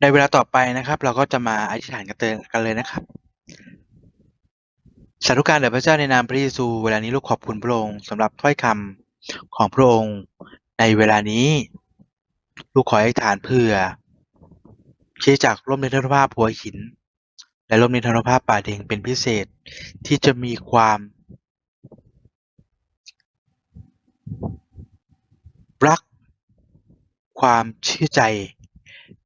ในเวลาต่อไปนะครับ เราก็จะมาอธิษฐานกันเตกันเลยนะครับสาธุการแด่พระเจ้าในนามพระเยซู เวลานี้ลูกขอบคุณพระองค์สำหรับถ้อยคำของพระองค์ ในเวลานี้ ลูกขอให้ฐานเพื่อเชื่อจากร่มในธนภาพหัวหิน และร่มในธนภาพป่าเดงเป็นพิเศษที่จะมีความรัก ความเชื่อใจ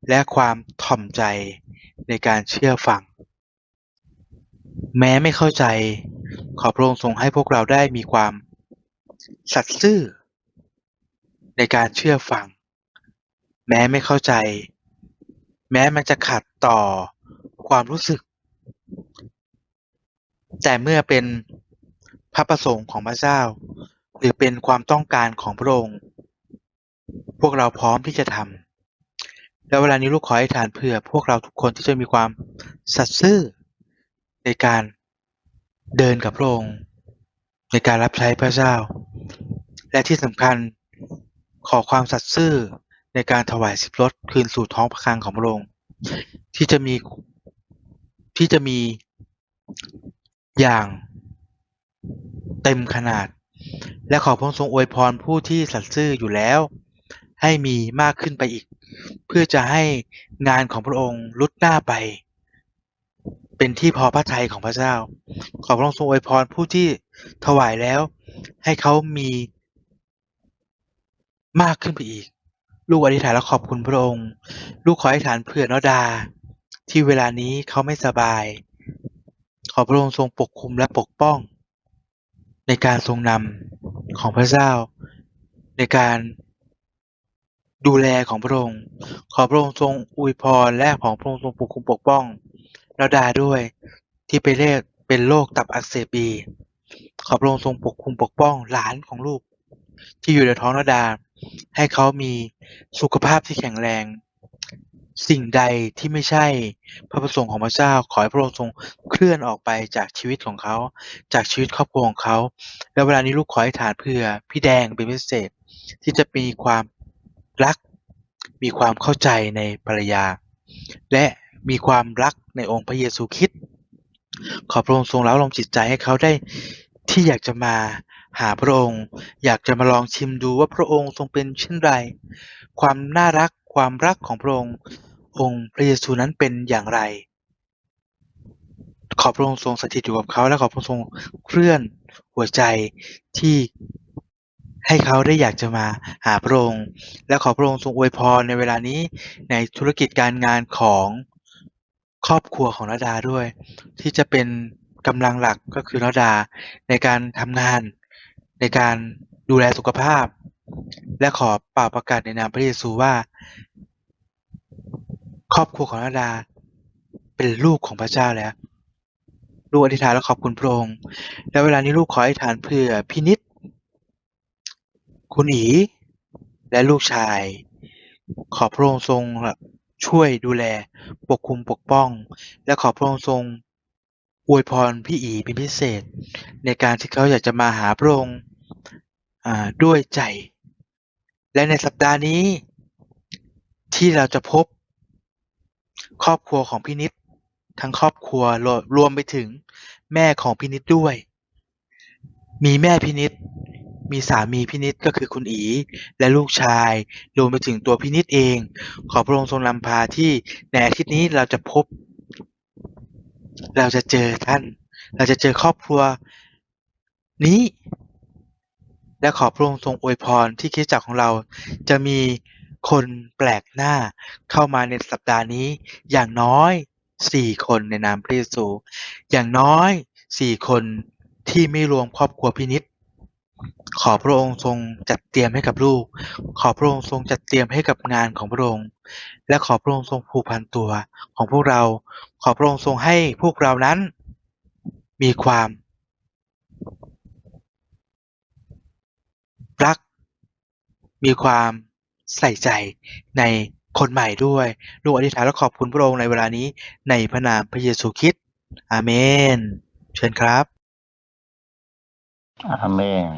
และความถ่อมใจในการเชื่อฟัง แม้ไม่เข้าใจ ขอพระองค์ทรงให้พวกเราได้มีความสัตย์ซื่อ ในการเชื่อฟัง แม้ไม่เข้าใจ แม้มันจะขัดต่อความรู้สึก แต่เมื่อเป็นพระประสงค์ของพระเจ้า หรือเป็นความต้องการของพระองค์ พวกเราพร้อมที่จะทำ แล้วเวลานี้ลูกขอให้ทานเพื่อพวกเราทุกคนที่จะมีความสัตย์ซื่อในการเดินกับพระองค์ในการรับใช้พระเจ้า และที่สำคัญขอความสัตย์ซื่อในการถวายสิบรถคืนสู่ท้องพระคลังของพระองค์ที่จะมีที่จะมีอย่างเต็มขนาด และขอพระองค์ทรงอวยพรผู้ที่สัตย์ซื่ออยู่แล้ว ให้มีมากขึ้นไปอีก เพื่อจะให้งานของพระองค์ลุดหน้าไป เป็นที่พอพระทัยของพระเจ้า ขอพระองค์ทรงอวยพรผู้ที่ถวายแล้ว ให้เขามีมากขึ้นไปอีก ลูกอธิษฐานและขอบคุณพระองค์ ลูกขออธิษฐานเผื่อนอดา ที่เวลานี้เขาไม่สบาย ขอพระองค์ทรงปกคุมและปกป้อง ในการทรงนำของพระเจ้า ในการ ดูแลของพระองค์ ขอพระองค์ทรงอวยพรและของพระองค์ทรงปกคุมปกป้องระดาด้วย ที่ไปเรียกเป็นโรคตับอักเสบบีขอพระองค์ทรงปกคุมปกป้องหลานของลูก ที่อยู่ในท้องระดา ให้เขามีสุขภาพที่แข็งแรง สิ่งใดที่ไม่ใช่พระประสงค์ของพระเจ้า ขอให้พระองค์ทรงเคลื่อนออกไปจากชีวิตของเขา จากชีวิตครอบครัวของเขา แล้วเวลานี้ลูกขอให้ฐานเพื่อพี่แดงเป็นพิเศษที่จะมีความ รัก มีความเข้าใจในภรรยา และมีความรักในองค์พระเยซูคริสต์ขอพระองค์ทรงเล้าลมจิตใจให้เขาได้ที่อยากจะมาหาพระองค์ อยากจะมาลองชิมดูว่าพระองค์ทรงเป็นเช่นไร ความน่ารักความรักของพระองค์ องค์พระเยซูนั้นเป็นอย่างไร ขอพระองค์ทรงสถิตอยู่กับเขาและขอพระองค์ทรงเคลื่อนหัวใจที่ ให้เขาได้อยากจะมาหาพระองค์ และขอพระองค์ทรงอวยพรในเวลานี้ในธุรกิจการงานของครอบครัวของระดาด้วย ที่จะเป็นกำลังหลักก็คือระดาในการทำงาน ในการดูแลสุขภาพ และขอเป่าประกาศในนามพระเยซูว่า ครอบครัวของระดาเป็นลูกของพระเจ้าแล้วลูกอธิษฐานและขอบคุณพระองค์และเวลานี้ลูกขออธิษฐานเพื่อพินิษ คุณอีและลูกชาย ขอพระองค์ทรงช่วยดูแลปกคุมปกป้อง และขอพระองค์ทรงอวยพรพี่อีเป็นพิเศษ ในการที่เขาอยากจะมาหาพระองค์ด้วยใจ และในสัปดาห์นี้ ที่เราจะพบ ครอบครัวของพี่นิดทั้งครอบครัวรวรวมไปถึงแม่ของพี่นิดด้วย มีแม่พี่นิด มีสามีพี่นิดก็คือคุณอีและลูกชาย รวมไปถึงตัวพี่นิดเอง ขอพระองค์ทรงนำพาที่ในอาทิตย์นี้เราจะพบ เราจะเจอท่าน เราจะเจอครอบครัวนี้ และขอพระองค์ทรงอวยพรที่คริสตจักรของเราจะมีคนแปลกหน้าเข้ามาในสัปดาห์นี้ อย่างน้อยสี่คนในนามพระเยซูอย่างน้อยสี่คนที่ไม่รวมครอบครัวพินิษ ขอพระองค์ทรงจัดเตรียมให้กับลูก ขอพระองค์ทรงจัดเตรียมให้กับงานของพระองค์ และขอพระองค์ทรงผูกพันตัวของพวกเรา ขอพระองค์ทรงให้พวกเรานั้น มีความ รัก มีความใส่ใจในคนใหม่ด้วย ลูกอธิษฐานและขอบคุณพระองค์ในเวลานี้ในพระนามพระเยซูคริสต์อาเมน เชิญครับ อาเมน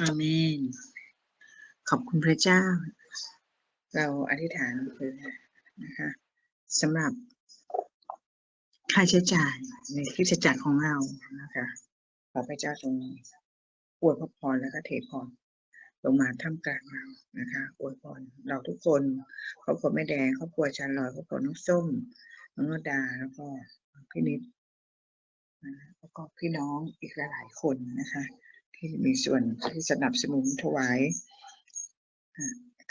อาเมน ขอบคุณพระเจ้า เราอธิษฐานเผื่อนะคะสำหรับค่าใช้จ่ายในคริสตจักรของเรานะคะ ขอพระเจ้าทรงอวยพระพรและก็เทพรลงมาท่ามกลางเรานะคะอวยพรเราทุกคนครอบครัวแม่แดงครอบครัวอาจาลอยครอบครัวน้องส้มน้องนดาแล้วก็พี่นิด แล้วก็พี่น้องอีกหลายๆคนนะคะ ที่มีส่วนที่สนับสนุนถวาย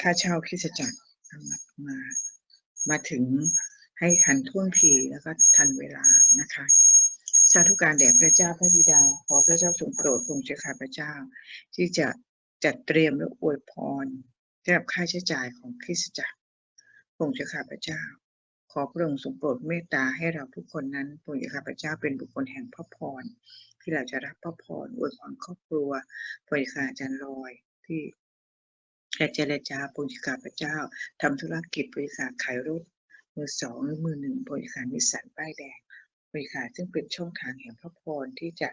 ค่าเช่าคริสตจักรมามา มาถึงให้ทันท่วงทีแล้วก็ทันเวลานะคะสาธุการแด่พระเจ้าพระบิดา ขอพระเจ้าทรงโปรดทรงเจ้าข้าพระเจ้า ที่จะจัดเตรียมและอวยพรสำหรับค่าใช้จ่ายของคริสตจักรทรงเจ้าข้าพระเจ้า ขอพระองค์ทรงโปรดเมตตาให้เราทุกคนนั้นทรงเจ้าข้าพเจ้าเป็นบุคคลแห่งพระพร ที่เราจะรับพระพรอวยพรครอบครัวบริการอาจารย์ลอยที่และเจรจาปุญญาพระเจ้าทำธุรกิจบริการขายรถมือสองหรือมือหนึ่งบริการนิสสันป้ายแดงบริการซึ่งเป็นช่องทางแห่งพระพรที่จะ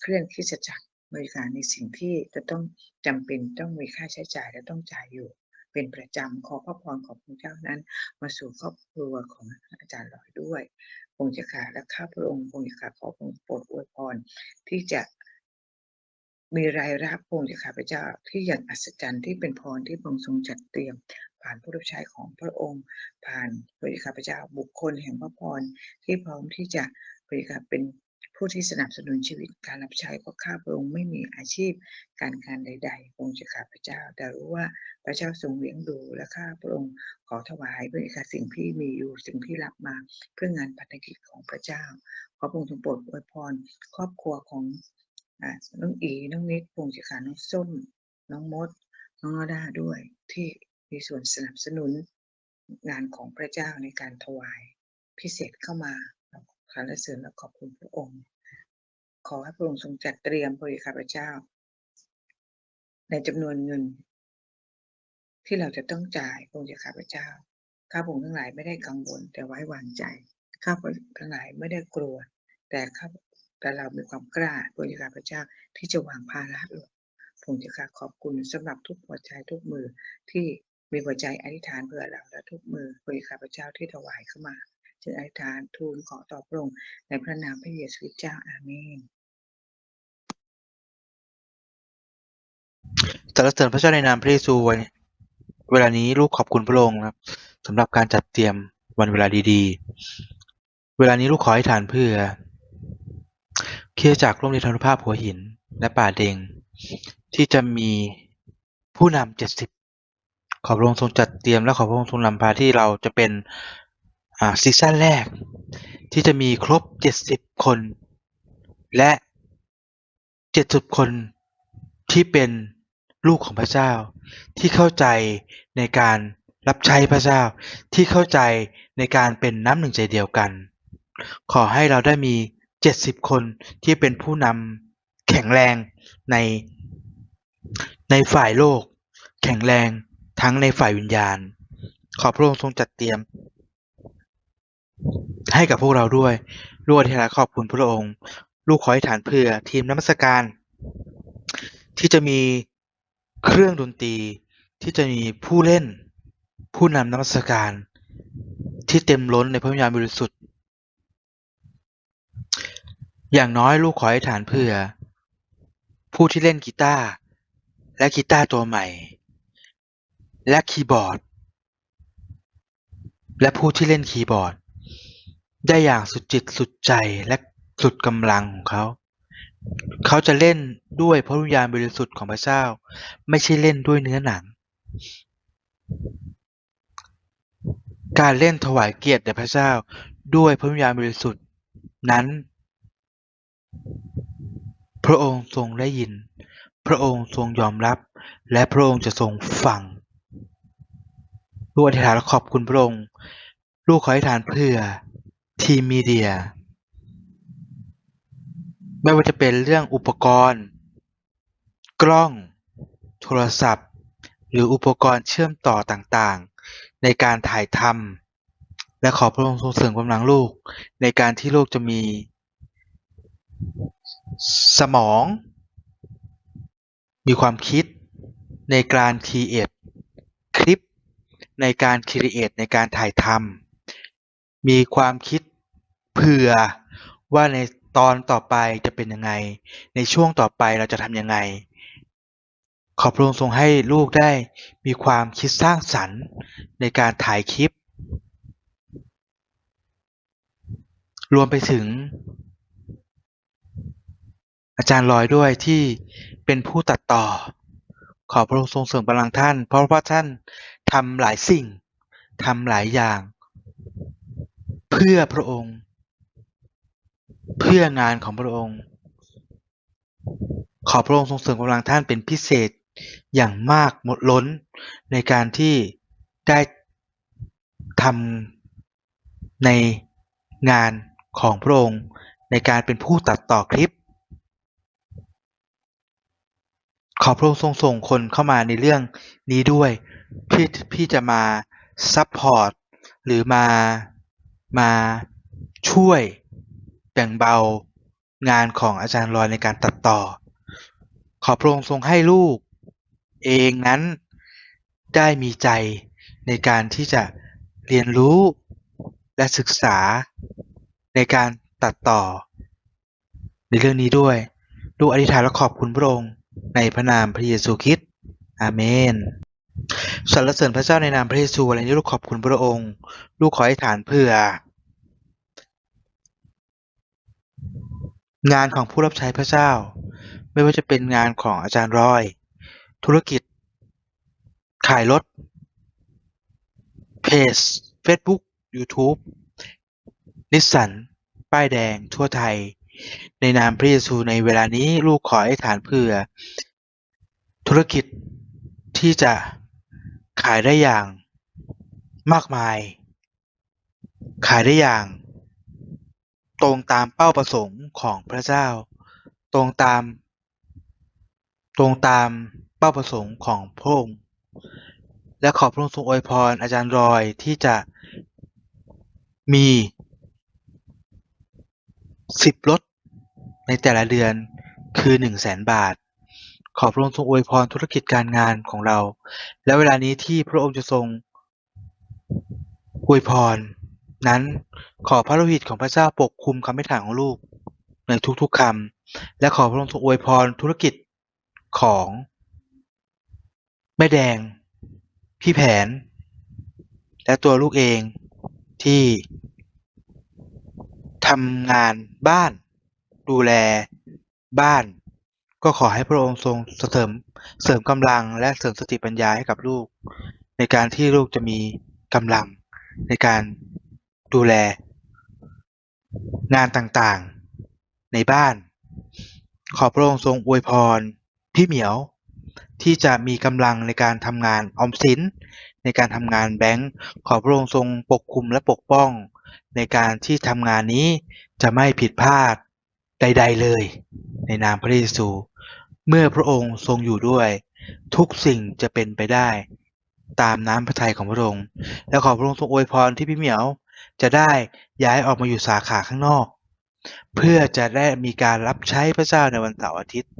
เคลื่อนคริสตจักรบริการในสิ่งที่จะต้องจำเป็นต้องมีค่าใช้จ่ายและต้องจ่ายอยู่ เป็นประจำขอพระพรของพระเจ้านั้น มาสู่ครอบครัวของอาจารย์ลอยด้วยองค์เจ้าขาและข้าพระองค์องค์เจ้าขาขอพระองค์โปรดอวยพรที่จะมีรายรับพระองค์จากข้าพเจ้าที่อย่างอัศจรรย์ที่เป็นพรที่พระองค์ทรงจัดเตรียมผ่านผู้รับใช้ของพระองค์ ผ่านบริข้าพเจ้าบุคคลแห่งพระพรที่พร้อมที่จะบริการเป็น ผู้ที่สนับสนุนชีวิตการรับใช้เพราะข้าพระองค์ไม่มีอาชีพการงานใดๆพระองค์จากข้าพระเจ้า แต่รู้ว่าพระเจ้าทรงเลี้ยงดูและข้าพระองค์ขอถวายบริการสิ่งที่มีอยู่สิ่งที่รับมาเพื่องานพันธกิจของพระเจ้า ขอพระองค์ทรงโปรดอวยพร ครอบครัวของน้องอีน้องนิดพงศิขาน้องส้ม น้องมด น้องอดาด้วยที่มีส่วนสนับสนุนงานของพระเจ้าในการถวายพิเศษเข้ามา ขารเสริญและขอบคุณพระองค์ ขอให้พระองค์ทรงจัดเตรียมบริข้าพเจ้า ในจำนวนเงิน ที่เราจะต้องจ่ายพระองค์ข้าพเจ้า ข้าพระองค์ทั้งหลายไม่ได้กังวลแต่ไว้วางใจ ข้าพระองค์ทั้งหลายไม่ได้กลัว แต่ข้าแต่เรามีความกล้าพระข้าพเจ้าที่จะวางภาระลงผมจะค่ะขอบคุณสำหรับทุกหัวใจทุกมือที่มีหัวใจอธิษฐานเพื่อเราและทุกมือพระข้าพเจ้าที่ถวายเข้ามา จึงอธิษฐานทูลขอต่อพระองค์ในพระนามพระเยซูคริสต์เจ้าอาเมนสรรเสริญพระเจ้าในนามพระเยซูวันเวลานี้ลูกขอบคุณพระองค์ครับสำหรับการจัดเตรียมวันเวลาดีๆ เวลานี้ลูกขอให้ฐานเพื่อเคริดจากร่วมในธรรมภาพหัวหินและป่าเดง ที่จะมีผู้นำเจ็ดสิบขอพระองค์ทรงจัดเตรียมและขอพระองค์ทรงนำพาที่เราจะเป็น อ่าซีซั่นแรก ที่จะมีครบเจ็ดสิบคน และเจ็ดสิบคนที่เป็นลูกของพระเจ้า ที่เข้าใจในการรับใช้พระเจ้า ที่เข้าใจในการเป็นน้ำหนึ่งใจเดียวกัน ขอให้เราได้มีเจ็ดสิบคนที่เป็นผู้นำแข็งแรงในในฝ่ายโลก แข็งแรงทั้งในฝ่ายวิญญาณ ขอพระองค์ทรงจัดเตรียม ให้กับพวกเราด้วยลูกอธิษฐานขอบคุณพระองค์ ลูกขอให้ฐานเพื่อทีมนมัสการ ที่จะมีเครื่องดนตรี ที่จะมีผู้เล่น ผู้นำนมัสการ ที่เต็มล้นในพระวิญญาณบริสุทธิ์ อย่างน้อยลูกขอให้ฐานเพื่อ ผู้ที่เล่นกีตาร์และกีตาร์ตัวใหม่ และคีย์บอร์ด และผู้ที่เล่นคีย์บอร์ด ได้อย่างสุดจิตสุดใจและสุดกำลังของเขา เขาจะเล่นด้วยพระวิญญาณบริสุทธิ์ของพระเจ้า ไม่ใช่เล่นด้วยเนื้อหนัง การเล่นถวายเกียรติแด่พระเจ้าด้วยพระวิญญาณบริสุทธิ์นั้น พระองค์ทรงได้ยิน พระองค์ทรงยอมรับ และพระองค์จะทรงฟังลูกอธิษฐานและขอบคุณพระองค์ ลูกขออธิษฐานเพื่อ ทีมมีเดีย ไม่ว่าจะเป็นเรื่องอุปกรณ์ กล้อง โทรศัพท์ หรืออุปกรณ์เชื่อมต่อต่างๆ ในการถ่ายทำและขอพระองค์ทรงเสริมกำลังลูก ในการที่ลูกจะมี สมอง มีความคิดในการ create คลิป ในการครีเอทในการถ่ายทำมีความคิด ผื่อว่าในตอนต่อไปจะเป็นยังไง ในช่วงต่อไปเราจะทำยังไง ขอพระองค์ทรงให้ลูกได้มีความคิดสร้างสรรค์ในการถ่ายคลิป รวมไปถึง อาจารย์ลอยด้วยที่เป็นผู้ตัดต่อ ขอพระองค์ทรงเสริมกำลังท่าน เพราะว่าท่านทำหลายสิ่งทำหลายอย่าง เพื่อพระองค์ เพื่องานของพระองค์ ขอพระองค์ทรงเสริมกำลังท่านเป็นพิเศษอย่างมากหมดล้นในการที่ได้ทำในงานของพระองค์ในการเป็นผู้ตัดต่อคลิป ขอพระองค์ทรงส่งคนเข้ามาในเรื่องนี้ด้วยพี่พี่จะมาซัพพอร์ตหรือมามาช่วย แบ่งเบางานของอาจารย์ลอยในการตัดต่อ ขอพระองค์ทรงให้ลูก เองนั้นได้มีใจในการที่จะเรียนรู้และศึกษาในการตัดต่อ ในเรื่องนี้ด้วย ลูกอธิษฐานและขอบคุณพระองค์ในพระนามพระเยซูคริสต์อาเมนสรรเสริญพระเจ้าในนามพระเยซูอะไรนี้ลูกขอบคุณพระองค์ ลูกขออธิษฐานเพื่อ งานของผู้รับใช้พระเจ้า ไม่ว่าจะเป็นงานของอาจารย์รอย ธุรกิจ ขายรถ เพจ Facebook YouTube นิสสัน ป้ายแดง ทั่วไทย ในนามพระเยซูในเวลานี้ลูกขอให้ฐานเพื่อ ธุรกิจที่จะขายได้อย่างมากมาย ขายได้อย่าง ตรงตามเป้าประสงค์ของพระเจ้า ตรงตาม ตรงตามเป้าประสงค์ของพระองค์ และขอพระองค์ทรงอวยพรอาจารย์รอยที่จะมีสิบรถในแต่ละเดือนคือหนึ่งแสนบาท ขอพระองค์ทรงอวยพรธุรกิจการงานของเรา และเวลานี้ที่พระองค์จะทรงอวยพร นั้นขอพระโลหิตของพระเจ้าปกคุมคำให้ฐานของลูกในทุกๆคำและขอพระองค์ทรงอวยพรธุรกิจของแม่แดง พี่แผน และตัวลูกเองที่ทำงานบ้าน ดูแลบ้าน ก็ขอให้พระองค์ทรงเสริมเสริมกำลังและเสริมสติปัญญาให้กับลูก ในการที่ลูกจะมีกำลังในการ ดูแล งานต่างๆ ในบ้าน ขอพระองค์ทรงอวยพร พี่เหมียว ที่จะมีกำลังในการทำงานออมสิน ในการทำงานแบงก์ขอพระองค์ทรงปกคุมและปกป้อง ในการที่ทำงานนี้จะไม่ผิดพลาดใด ๆ เลย ในนามพระเยซู เมื่อพระองค์ทรงอยู่ด้วย ทุกสิ่งจะเป็นไปได้ ตามน้ำพระทัยของพระองค์ และขอพระองค์ทรงอวยพรที่พี่เหมียว จะได้ย้ายออกมาอยู่สาขาข้างนอก เพื่อจะได้มีการรับใช้พระเจ้าในวันเสาร์อาทิตย์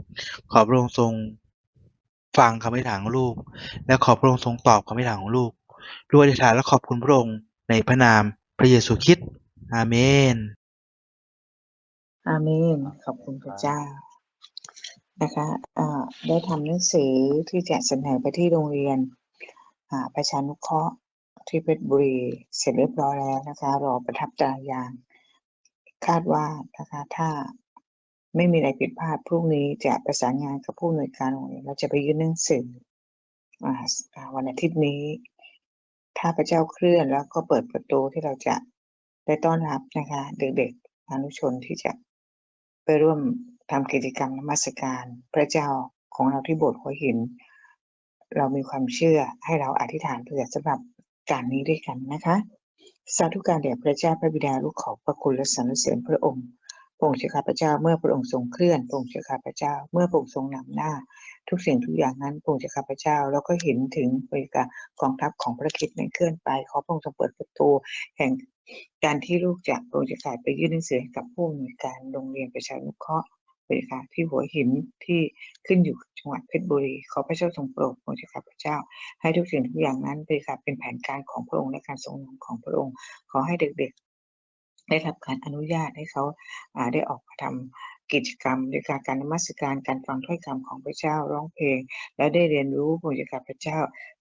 ขอพระองค์ทรงฟังคำอธิษฐานของลูก และขอพระองค์ทรงตอบคำอธิษฐานของลูกลูกอธิษฐานและขอบคุณพระองค์ในพระนามพระเยซูคริสต์อาเมน อาเมน ขอบคุณพระเจ้านะคะอ่าได้ทำหนังสือที่จะเสนอไปที่โรงเรียนอ่าประชานุเคราะห์ ที่เพชรบุรีเสร็จเรียบร้อยแล้วนะคะ รอประทับตายาง คาดว่านะคะถ้าไม่มีอะไรผิดพลาดพรุ่งนี้จะประสานงานกับผู้อำนวยการโรงเรียนเราจะไปยื่นหนังสือวันอาทิตย์นี้ ถ้าพระเจ้าเคลื่อนแล้วก็เปิดประตูที่เราจะได้ต้อนรับนะคะ เด็กๆอนุชนที่จะไปร่วมทำกิจกรรมนมัสการพระเจ้าของเราที่โบสถ์หัวหิน เรามีความเชื่อให้เราอธิษฐานเผื่อสำหรับ การนี้ด้วยกันนะคะ สาธุการแด่พระเจ้าพระบิดาลูกขอพระคุณและสรรเสริญพระองค์พระองค์เจ้าข้าพเจ้าเมื่อพระองค์ทรงเคลื่อนพระองค์เจ้าข้าพเจ้า เมื่อพระองค์ทรงนำหน้า ทุกสิ่งทุกอย่างนั้นพระองค์เจ้าข้าพเจ้า แล้วก็เห็นถึงบริการกองทัพของพระคริสต์นั้นเคลื่อนไปขอพระองค์ทรงเปิดประตูแห่งการที่ลูกจะพระองค์จะกลายไปยื่นหนังสือให้กับผู้อำนวยการโรงเรียนประชานุเคราะห์ เจ้าค่ะ ที่หัวหินที่ขึ้นอยู่จังหวัดเพชรบุรีขอพระเจ้าทรงโปรดพระเจ้าพระเจ้า ให้ทุกสิ่งทุกอย่างนั้นเป็นค่ะเป็นแผนการของพระองค์และการทรงนำของพระองค์ ขอให้เด็กๆ ได้รับการอนุญาตให้เขาาได้ออกมาทำกิจกรรมในการการนมัสการการฟังถ้อยคำของพระเจ้าร้องเพลง และได้เรียนรู้พระเจ้าพระเจ้า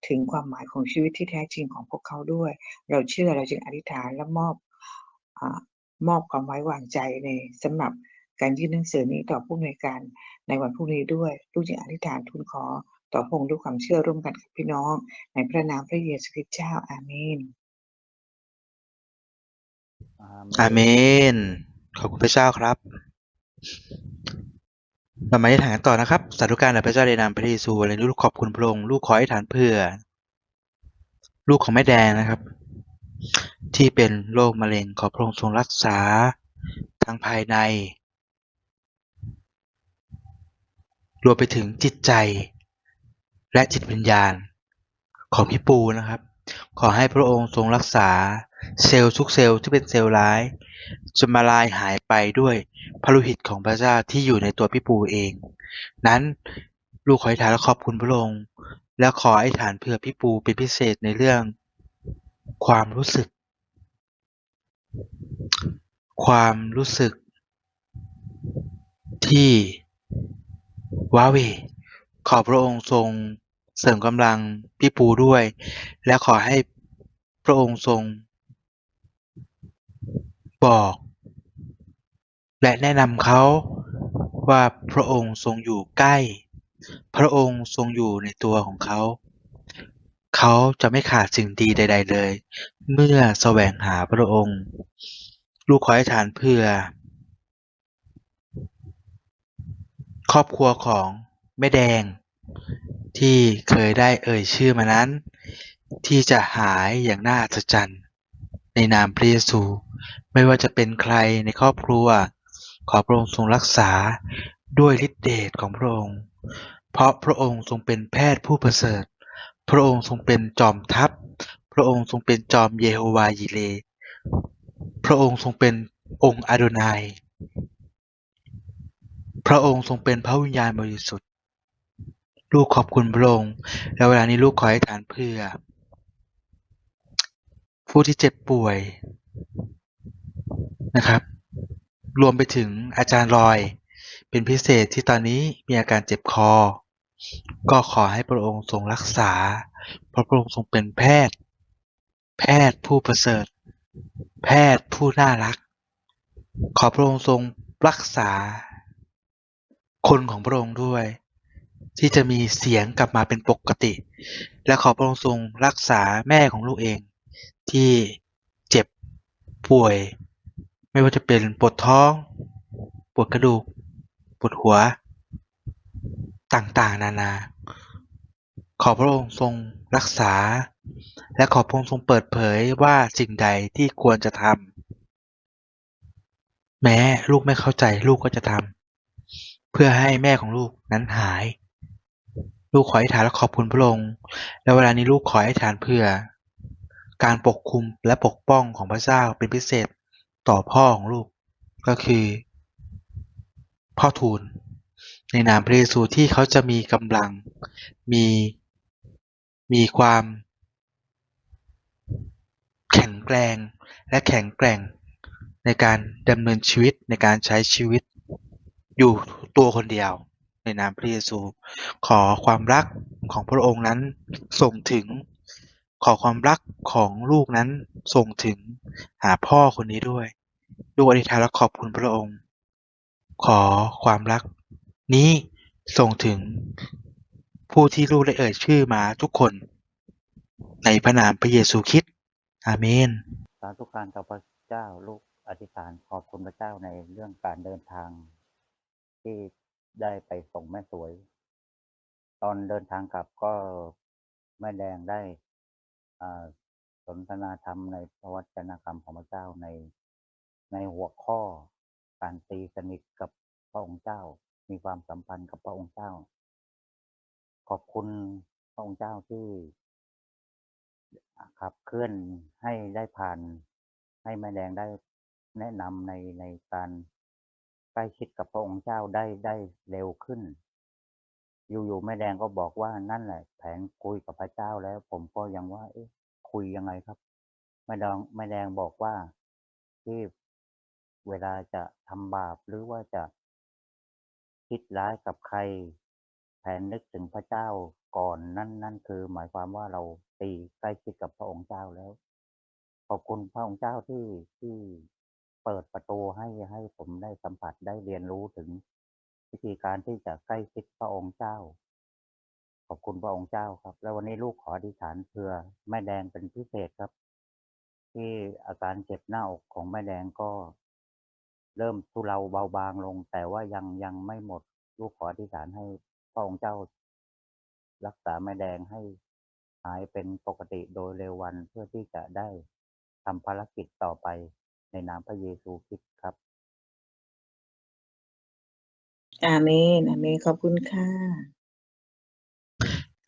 ถึงความหมายของชีวิตที่แท้จริงของพวกเขาด้วย เราเชื่อเราจึงอธิษฐานและมอบอมอบความไว้วางใจในสำหรับ การยื่นหนังสือนี้ต่อผู้อำนวยการในวันพรุ่งนี้ด้วย ลูกจึงอธิษฐานทูลขอต่อพระองค์ด้วยความเชื่อร่วมกันกับพี่น้อง ในพระนามพระเยซูคริสต์เจ้าอาเมนอาเมน ขอบคุณพระเจ้าครับเรามาที่ฐานกันต่อนะครับสาธุการแด่พระเจ้าในนามพระเยซูอะไรลูกขอบคุณพระองค์ลูกขอให้ฐานเพื่อ ลูกของแม่แดงนะครับ ที่เป็นโรคมะเร็งขอพระองค์ทรงรักษา ทั้งภายใน รวมไปถึงจิตใจ และจิตวิญญาณ ของพี่ปูนะครับ ขอให้พระองค์ทรงรักษาเซลล์ทุกเซลล์ที่เป็นเซลล์ร้ายจะมาลายหายไปด้วยพระโลหิตของพระเจ้าที่อยู่ในตัวพี่ปูเอง นั้นลูกขออธิษฐานและขอบคุณพระองค์ และขออธิษฐานเพื่อพี่ปูเป็นพิเศษในเรื่อง ความรู้สึก ความรู้สึก ที่ ว้าเหว ขอพระองค์ทรงเสริมกำลังพี่ปูด้วย และขอให้พระองค์ทรง บอก และแนะนำเขาว่าพระองค์ทรงอยู่ใกล้ พระองค์ทรงอยู่ในตัวของเขา เขาจะไม่ขาดสิ่งดีใด ๆ เลย เมื่อแสวงหาพระองค์ ลูกขอให้ฐานเพื่อ ครอบครัวของแม่แดง ที่เคยได้เอ่ยชื่อมานั้น ที่จะหายอย่างน่าอัศจรรย์ ในนามพระเยซู ไม่ว่าจะเป็นใครในครอบครัว ขอพระองค์ทรงรักษาด้วยฤทธิเดชของพระองค์ เพราะพระองค์ทรงเป็นแพทย์ผู้ประเสริฐ พระองค์ทรงเป็นจอมทัพ พระองค์ทรงเป็นจอมเยโฮวายิเรพระองค์ทรงเป็นองค์อาโดนาย พระองค์ทรงเป็นพระวิญญาณบริสุทธิ์ ลูกขอบคุณพระองค์และเวลานี้ลูกขอให้ฐานเพื่อ ผู้ที่เจ็บป่วยนะครับ รวมไปถึงอาจารย์ลอย เป็นพิเศษที่ตอนนี้มีอาการเจ็บคอ ก็ขอให้พระองค์ทรงรักษา เพราะพระองค์ทรงเป็นแพทย์ แพทย์ผู้ประเสริฐ แพทย์ผู้น่ารัก ขอพระองค์ทรงรักษา คนของพระองค์ด้วย ที่จะมีเสียงกลับมาเป็นปกติ และขอพระองค์ทรงรักษาแม่ของลูกเอง ที่เจ็บป่วย ไม่ว่าจะเป็นปวดท้อง ปวดกระดูก ปวดหัว ต่างๆ นานา ขอพระองค์ทรงรักษา และขอพระองค์ทรงเปิดเผยว่าสิ่งใดที่ควรจะทำแม้ลูกไม่เข้าใจลูกก็จะทำ เพื่อให้แม่ของลูกนั้นหาย ลูกขออธิษฐานและขอบคุณพระองค์ และเวลานี้ลูกขออธิษฐานเพื่อ การปกคุมและปกป้องของพระเจ้าเป็นพิเศษต่อพ่อของลูก ก็คือ พ่อทูล ในนามพระเยซูที่เขาจะมีกำลัง มีมีความแข็งแกร่งและแข็งแกร่งในการดำเนินชีวิตในการใช้ชีวิต อยู่ตัวคนเดียวในนามพระเยซู ขอความรักของพระองค์นั้นส่งถึง ขอความรักของลูกนั้นส่งถึงหาพ่อคนนี้ด้วยลูกอธิษฐานและขอบคุณพระองค์ ขอความรักนี้ส่งถึงผู้ที่ลูกได้เอ่ยชื่อมาทุกคน ในพระนามพระเยซูคริสต์อาเมนสาธุการต่อพระเจ้าลูกอธิษฐานขอบคุณพระเจ้าในเรื่องการเดินทาง ที่ได้ไปส่งแม่สวย ตอนเดินทางกลับก็แม่แดงได้อาสนทนาธรรมในพระวจนะกรรมของพระเจ้าในในหัวข้อการตีสนิทกับพระองค์เจ้า มีความสัมพันธ์กับพระองค์เจ้า ขอบคุณพระองค์เจ้าที่ขับเคลื่อนให้ได้ผ่านให้แม่แดงได้แนะนำในในการ ล้ชิดกับพระองค์เจ้าได้ได้เร็วขึ้น อยู่ๆแม่แดงก็บอกว่านั่นแหละ แผนคุยกับพระเจ้าแล้ว ผมก็ยังว่า เอ๊ะ คุยยังไงครับแม่แดงแม่แดงบอกว่าที่เวลาจะทำบาปหรือว่าจะคิดร้ายกับใคร แผนนึกถึงพระเจ้าก่อนนั่นนั่นคือ หมายความว่าเราตีใกล้ชิดกับพระองค์เจ้าแล้ว ขอบคุณพระองค์เจ้าที่ที่ เปิดประตูให้ให้ผมได้สัมผัสได้เรียนรู้ถึง วิธีการที่จะใกล้ชิดพระองค์เจ้า ขอบคุณพระองค์เจ้าครับ แล้ววันนี้ลูกขออธิษฐานเพื่อแม่แดงเป็นพิเศษครับ ที่อาการเจ็บหน้าอกของแม่แดงก็ เริ่มทุเลาเบาบางลง แต่ว่ายังยังไม่หมด ลูกขออธิษฐานให้พระองค์เจ้า รักษาแม่แดงให้หายเป็นปกติโดยเร็ววันเพื่อที่จะได้ทำภารกิจต่อไป ในนามพระเยซูคริสต์ครับ อาเมน อาเมน ขอบคุณค่ะ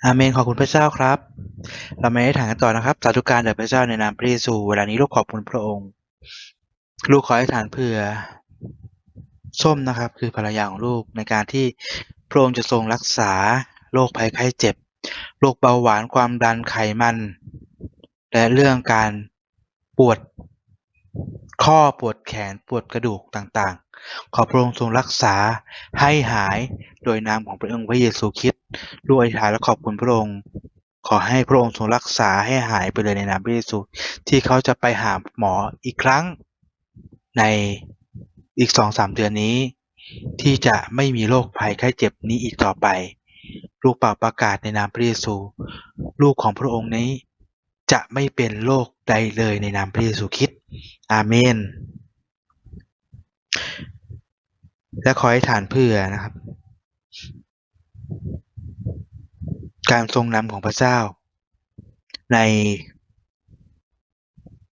อาเมนขอบคุณพระเจ้าครับ เรามาได้ถานกันต่อนะครับสาธุการแด่พระเจ้าในนามพระเยซู เวลานี้ลูกขอบคุณพระองค์ ลูกขอให้ฐานเผื่อส้มนะครับ คือภรรยาของลูกในการที่พระองค์จะทรงรักษาโรคภัยไข้เจ็บโรคเบาหวานความดันไขมัน และเรื่องการปวด ข้อปวดแขนปวดกระดูกต่าง ๆ ขอพระองค์ทรงรักษาให้หายโดยนามของพระองค์พระเยซูคริสต์ลูกอธิษฐานและขอบคุณพระองค์ ขอให้พระองค์ทรงรักษาให้หายไปเลยในนามพระเยซู ที่เขาจะไปหาหมออีกครั้งในอีกสองสามเดือนนี้ ที่จะไม่มีโรคภัยไข้เจ็บนี้อีกต่อไป ลูกเป่าประกาศในนามพระเยซู ลูกของพระองค์นี้ จะไม่เป็นโรคใดเลยในนามพระเยซูคริสต์ อาเมน และขอให้ฐานเพื่อนะครับ การทรงนำของพระเจ้า ใน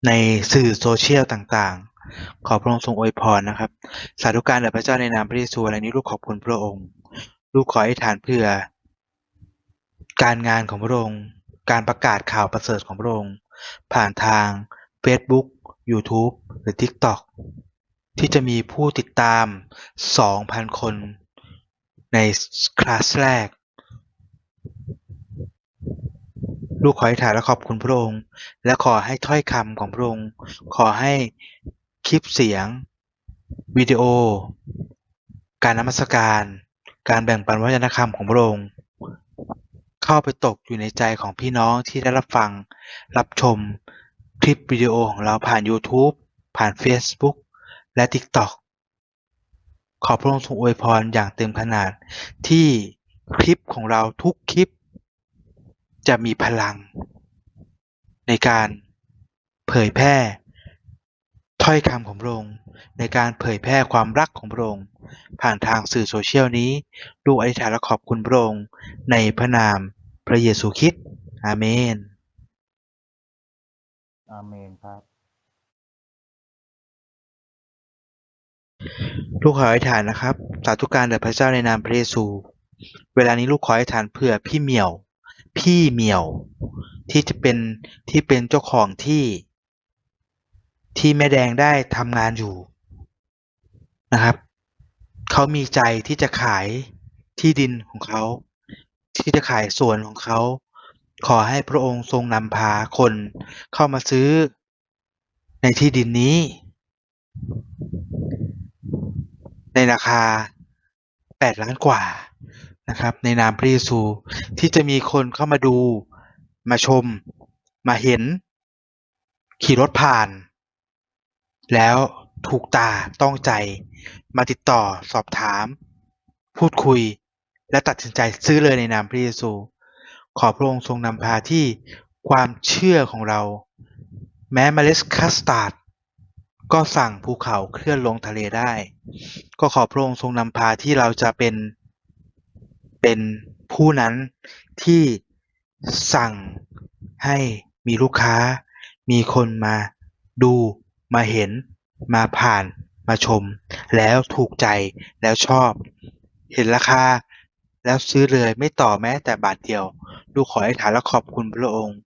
ในสื่อโซเชียลต่างๆ ขอพระองค์ทรงอวยพรนะครับ สาธุการแด่พระเจ้าในนามพระเยซูอะไรนี้ลูกขอบคุณพระองค์ ลูกขอให้ฐานเพื่อ การงานของพระองค์ การประกาศข่าวประเสริฐของพระองค์ ผ่านทาง Facebook YouTube หรือ TikTok ที่จะมีผู้ติดตาม 2,000 คนในคลาสแรก ลูกขอให้ฐานและขอบคุณพระองค์ และขอให้ถ้อยคำของพระองค์ ขอให้คลิปเสียง วิดีโอ การนมัสการ การแบ่งปันวัฒนธรรมของพระองค์ เข้าไปตกอยู่ในใจของพี่น้องที่ได้รับฟังรับชม คลิปวิดีโอของเราผ่าน YouTube ผ่าน Facebook และ TikTok ขอพระองค์ทรงอวยพรอย่างเต็มขนาดที่คลิปของเราทุกคลิป จะมีพลัง ในการเผยแพร่ ถ้อยคำของพระองค์ในการเผยแพร่ความรักของพระองค์ผ่านทางสื่อโซเชียลนี้ลูกอธิษฐานและขอบคุณพระองค์ในพระนามพระเยซูคริสต์อาเมน อาเมนครับ ลูกขออธิษฐานนะครับ สาธุการแด่พระเจ้าในนามพระเยซู เวลานี้ลูกขออธิษฐานเพื่อพี่เหมียว พี่เหมียว ที่จะเป็นที่เป็นเจ้าของที่ ที่แม่แดงได้ทำงานอยู่นะครับ เขามีใจที่จะขายที่ดินของเขา ที่จะขายสวนของเขา ขอให้พระองค์ทรงนำพาคนเข้ามาซื้อในที่ดินนี้ ในราคา 8 ล้านกว่านะครับ ในนามพระเยซูที่จะมีคนเข้ามาดู มาชม มาเห็น ขี่รถผ่าน แล้วถูกตาต้องใจ มาติดต่อสอบถาม พูดคุยและตัดสินใจซื้อเลยในนามพระเยซู ขอพระองค์ทรงนำพาที่ความเชื่อของเรา แม้เมล็ดคัสตาร์ดก็สั่งภูเขาเคลื่อนลงทะเลได้ ก็ขอพระองค์ทรงนำพาที่เราจะเป็นเป็นผู้นั้นที่สั่งให้มีลูกค้า มีคนมาดูมาเห็น มาผ่านมาชม แล้วถูกใจแล้วชอบ เห็นราคา แล้วซื้อเลยไม่ต่อแม้แต่บาทเดียว ลูกขอให้ฐานและขอบคุณพระองค์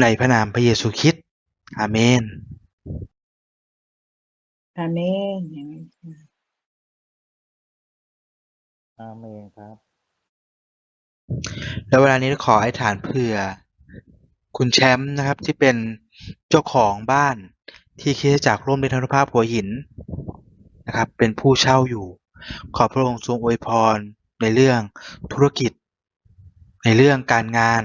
ในพระนามพระเยซูคริสต์อาเมน อาเมนอาเมนอาเมนครับ แล้วเวลานี้ขอให้ฐานเผื่อ คุณแชมป์นะครับที่เป็นเจ้าของบ้านที่คริดจากร่วมในธนุภาพหัวหินนะครับ เป็นผู้เช่าอยู่ ขอพระองค์ทรงอวยพร ในเรื่องธุรกิจ ในเรื่องการงาน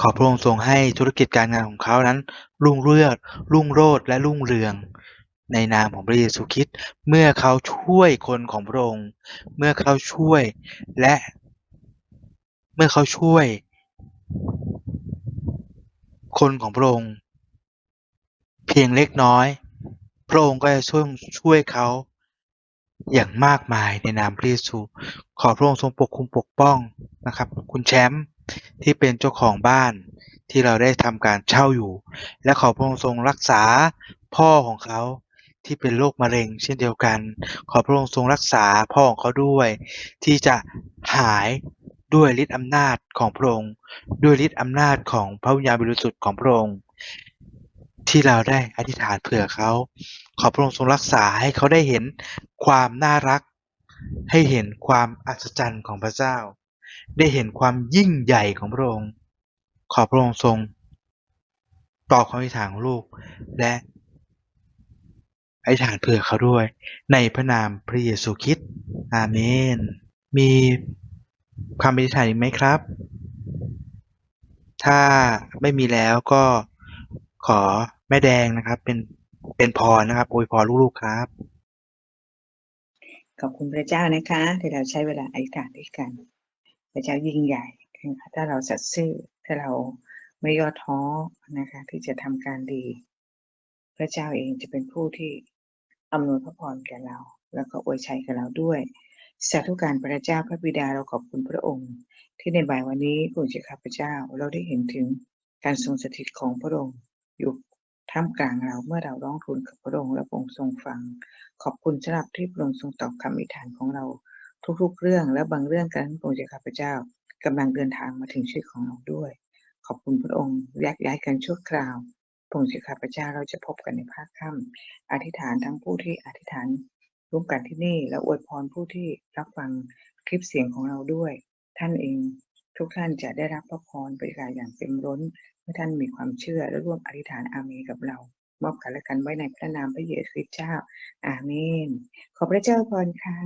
ขอพระองค์ทรงให้ธุรกิจการงานของเขานั้น รุ่งเรืองรุ่งโรจน์และรุ่งเรือง ในนามของพระเยซูคริสต์เมื่อเขาช่วยคนของพระองค์ เมื่อเขาช่วยและ เมื่อเขาช่วย คนของพระองค์ เพียงเล็กน้อย พระองค์ก็จะช่วยช่วยเขา อย่างมากมายในนามพระเยซู ขอพระองค์ทรงปกคุมปกป้องนะครับ คุณแชมป์ที่เป็นเจ้าของบ้านที่เราได้ทำการเช่าอยู่ และขอพระองค์ทรงรักษาพ่อของเขาที่เป็นโรคมะเร็ง เช่นเดียวกัน ขอพระองค์ทรงรักษาพ่อของเขาด้วย ที่จะหายด้วยฤทธิ์อำนาจของพระองค์ ด้วยฤทธิ์อำนาจของพระวิญญาณบริสุทธิ์ของพระองค์ ที่เราได้อธิษฐานเผื่อเขา ขอพระองค์ทรงรักษาให้เขาได้เห็นความน่ารัก ให้เห็นความอัศจรรย์ของพระเจ้า ได้เห็นความยิ่งใหญ่ของพระองค์ ขอพระองค์ทรงตอบคำอธิษฐานของลูก และอธิษฐานเผื่อเขาด้วย ในพระนามพระเยซูคริสต์อาเมน มีคำอธิษฐานอีกไหมครับ ถ้าไม่มีแล้วก็ ขอแม่แดงนะครับ เป็นเป็นพรนะครับอวยพรลูกๆครับ ขอบคุณพระเจ้านะคะที่เราใช้เวลาอธิษฐานด้วยกัน พระเจ้ายิ่งใหญ่นะคะถ้าเราสัตย์ซื่อถ้าเราไม่ย่อท้อนะคะ ที่จะทำการดี พระเจ้าเองจะเป็นผู้ที่อำนวยพระพรแก่เรา แล้วก็อวยชัยแก่เราด้วยสาธุการพระเจ้าพระบิดาเราขอบคุณพระองค์ ที่ในบ่ายวันนี้พระองค์จะข้าพเจ้าเราได้เห็นถึงการทรงสถิตของพระองค์ อยู่ท่ามกลางเราเมื่อเราร้องทูลกับพระองค์และพระองค์ทรงฟัง ขอบคุณสำหรับที่พระองค์ทรงตอบคำอธิษฐานของเราทุกๆ เรื่องและบางเรื่องการพระองค์จะข้าพเจ้ากำลังเดินทางมาถึงชีวิตของเราด้วย ขอบคุณพระองค์แยกย้ายกันชั่วคราวพระองค์จะข้าพเจ้าเราจะพบกันในภาคค่ำอธิษฐานทั้งผู้ที่อธิษฐานร่วมกันที่นี่และอวยพรผู้ที่รับฟังคลิปเสียงของเราด้วย ท่านเองทุกท่านจะได้รับพระพรบริการอย่างเต็มล้นื่อท่านมีความเชื่อและร่วมอธิษฐานอาเมนกับเรา มอบกันและกันไว้ในพระนามพระเยซูคริสต์เจ้า อาเมน ขอพระเจ้าพรค่ะ